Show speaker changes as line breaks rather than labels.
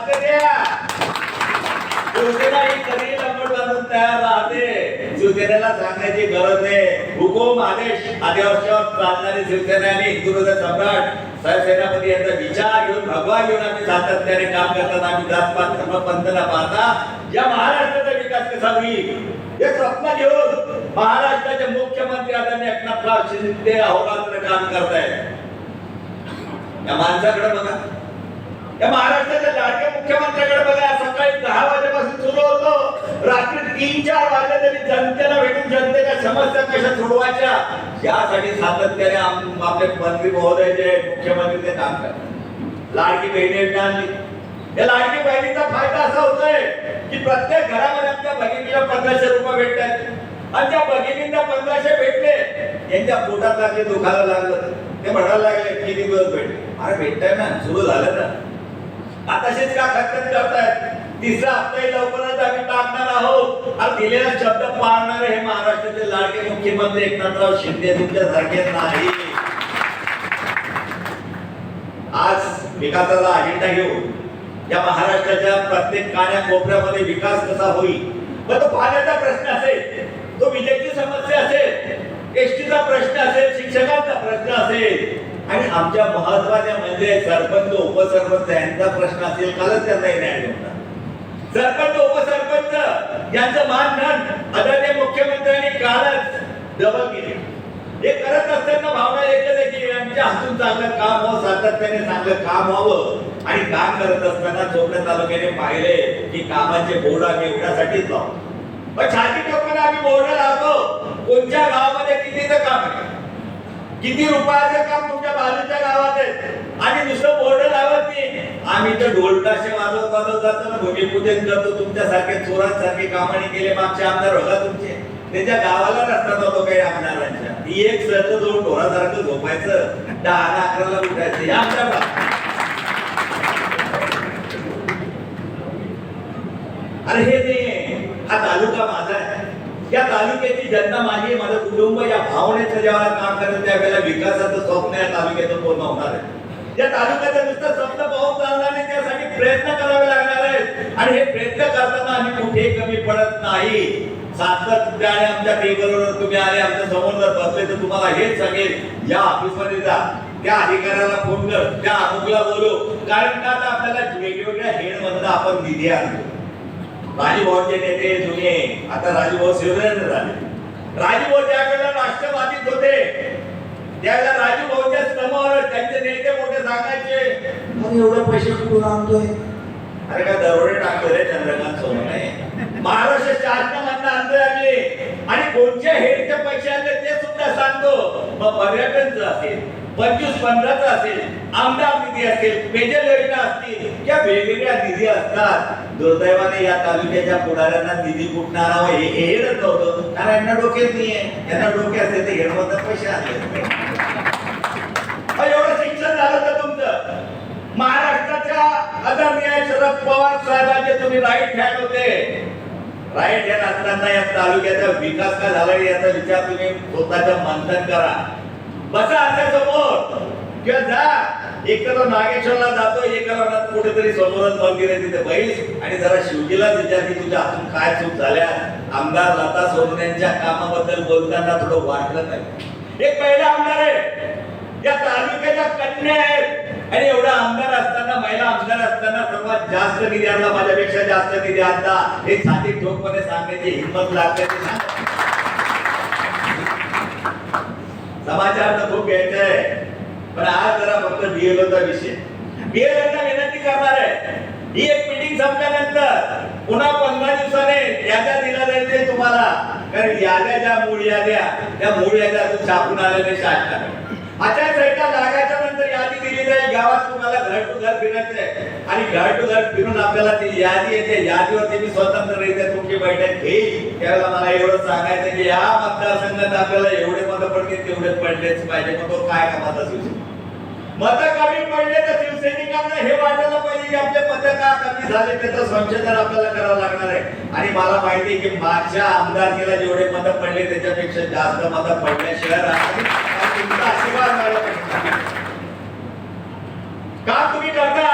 साथ द्या शिवसेना ही कधी लंबट बांधून तयार राहते? शिवसेनेला सांगण्याची गरज आहे हुकुम आदेश आदेशावर चालणारी शिवसेना आणि हिंदुत्व सम्राट सरसेनापती यांचा विचार घेऊन भगवा घेऊन आम्ही सातत्याने काम करतात. आम्ही जातपात धर्म पंथ पाहता या महाराष्ट्राचा विकास कसा होईल? हे स्वप्न घेऊन महाराष्ट्राचे मुख्यमंत्री आदरणीय एकनाथराव शिंदे अहोरात्र काम करतायत. या माणसाकडे बघा. या महाराष्ट्राच्या लाडक्या मुख्यमंत्र्याकडे बघा सकाळी दहा वाजेपासून सुरू होतो. रात्री तीन चार वाजले तरी जनतेला भेटून जनतेच्या समस्या कशा सोडवायच्या? यासाठी सातत्याने आपले मंत्री महोदय जे मुख्यमंत्री ते काम करतात लाडकी बहिणी योजना आणली. या लाडकी बहिणीचा फायदा असा होतोय की प्रत्येक घरामध्ये आमच्या भगिनीला पंधराशे रुपये भेटतात. आणि त्या भगिनींना पंधराशे भेटले यांच्या पोटात लागले दुखायला लागलं. ते म्हणायला लागले किती दिवस भेटले? अरे भेटताय ना सुरू झालं ना. आता का खतखत करतायत. तिसरा हप्ताही लवकरच आम्ही टाकणार आहोत. आणि दिलेला शब्द पाळणारे हे महाराष्ट्राचे लाडके मुख्यमंत्री एकनाथराव शिंदे तुमच्या सारखे नाही. आज विकासाचा अजेंडा घेऊन या महाराष्ट्राच्या प्रत्येक कान्या कोपऱ्यामध्ये विकास कसा होईल? मग तो पाण्याचा प्रश्न असेल तो विजेची समस्या असेल एसटीचा प्रश्न असेल शिक्षकांचा प्रश्न असेल आणि आमच्या महत्त्वाच्या म्हणजे सरपंच उपसरपंच यांचा प्रश्न असेल कालच त्यांचा न्याय होता सरपंच उपसरपंच यांचं मानधन आदरणीय मुख्यमंत्र्यांनी कालच डबल केले. हे करत असताना भावना एकच आहे की यांच्या हातून चांगलं काम व्हावं सातत्याने चांगलं काम व्हावं. आणि काम करत असताना चोपडा तालुक्याने पाहिले की कामाचे बोर्ड आम्ही एवढ्यासाठीच लावतो. पण छाती टोकाला आम्ही बोर्ड लावतो. कोणत्या गावामध्ये कितीचं काम आहे किती रुपयाचं काम तुमच्या बाजूच्या गावात आहे? आणि दुसरं बोर्ड लावत नाही. आम्ही तर ढोलताशे वाजवत वाजवत जातो ना भूमिपूजन करतो तुमच्यासारखे चोरांसारखे कामाने केले मागचे आमदार बघा तुमचे. त्याच्या गावाला रस्ता नव्हतो काही आमदारांच्या ही एक सर्व दोन ढोरासारखं झोपायचं. दहा अकराला उठायचं. हे आमच्या गावात. अरे हे नाही हा तालुका माझा आहे. या तालुक्याची जनता माझी माझं कुटुंब या भावनेचं जेव्हा काम करत त्यावेळेला विकासाचं स्वप्न या तालुक्यातून पूर्ण होणार आहे. या तालुक्याचं नुसतं स्वप्न पाहून चालणार नाही त्यासाठी प्रयत्न करावे लागणार आहेत. आणि हे प्रयत्न करताना आम्ही कुठे कमी पडत नाही. सातत्याने आमच्या टेबलवर तुम्ही आले आमच्यासमोर जर बसले तर तुम्हाला हेच सांगेल या ऑफिसमध्ये जा. त्या अधिकाऱ्याला फोन कर त्या अमुकला बोलू. कारण का आता आपल्याला वेगवेगळ्या हेड आपण निधी आणतो? राजूभाऊचे नेते जुने आता राजूभाऊ शिवसेनेचे झाले. राजूभाऊ ज्या वेळेला राष्ट्रवादीत होते. त्यावेळेला राजूभाऊच्या समोर त्यांचे नेते मोठे सांगायचे.
अरे एवढे पैसे कुठून आणतोय?
अरे काय दरोडे टाकतो रे चंद्रकांत सोनवणे महाराष्ट्र शासनामधनं आणतोय आम्ही. आणि कोणत्या हेडचे पैसे आणले ते सुद्धा सांगतो. मग पर्यटनचं असेल पंचवीस पंधराचं असेल आमदार निधी असेल पेजल योजना असतील या वेगवेगळ्या निधी असतात. दुर्दैवाने या तालुक्याच्या पुढाऱ्यांना निधी आणावा हे हेडच नव्हतं. कारण यांना डोक्यात नाहीये. यांना डोके असते ते हेडमधनं पैसे अहो, एवढं शिक्षण झालं तर तुमचं? महाराष्ट्राच्या आदरणीय शरद पवार साहेबांचे तुम्ही राईट हँड होते. राईट हँड असताना या तालुक्याचा विकास का झाला याचा विचार तुम्ही स्वतःचं मंथन करा. बसा आमच्यासमोर. किंवा जा. एक नागेश्वरला जातो एकाला कुठेतरी समोरच मंदिर आहे तिथे बैल आणि जरा शिवजीला विचार की तुझ्या हातून काय चूक झाल्या आमदार लता सोनवणे कामाबद्दल बोलताना थोडं वाटलं नाही एक पहिला आमदार आहे. या तालुक्याच्या कन्या आहेत. आणि एवढा आमदार असताना महिला आमदार असताना सर्वात जास्त निधी आणला माझ्यापेक्षा जास्त निधी आणला. हे छाती ठोकपणे सांगण्याची हिंमत लागते. समाचार तर खूप घ्यायचा आहे पण आज जरा फक्त बीएलओचा विषय. बीएलओना विनंती करणार आहे. ही एक मीटिंग संपल्यानंतर पुन्हा पंधरा दिवसाने याद्या दिला जाईल तुम्हाला कारण याद्या ज्या मूळ याद्या त्या मूळ याद्या अजून छापून आलेल्या शासनाने. आचारसंहिता लागायच्या नंतर यादी दिली जाईल गावात तुम्हाला घर आणि घर टू घर फिरून आपल्याला ती यादी येते. यादीवरती मी स्वतंत्ररित्या तुमची बैठक घेईल. त्यावेळेला मला एवढं सांगायचं की या मतदारसंघात आपल्याला एवढे मत पडतील तेवढे पडलेच पाहिजे. मग तो काय कामाचा शिवसेना मत कमी पडले तर शिवसैनिकांना हे वाटायला पाहिजे की आपले मत का कमी झाले त्याचं संशोधन आपल्याला करावं लागणार आहे. आणि मला माहिती आहे की मागच्या आमदारकीला जेवढे मत पडले त्याच्यापेक्षा जास्त मत पडल्याशिवाय राहणार तुमचा आशीर्वाद मिळाला. पाहिजे. काम तुम्ही करता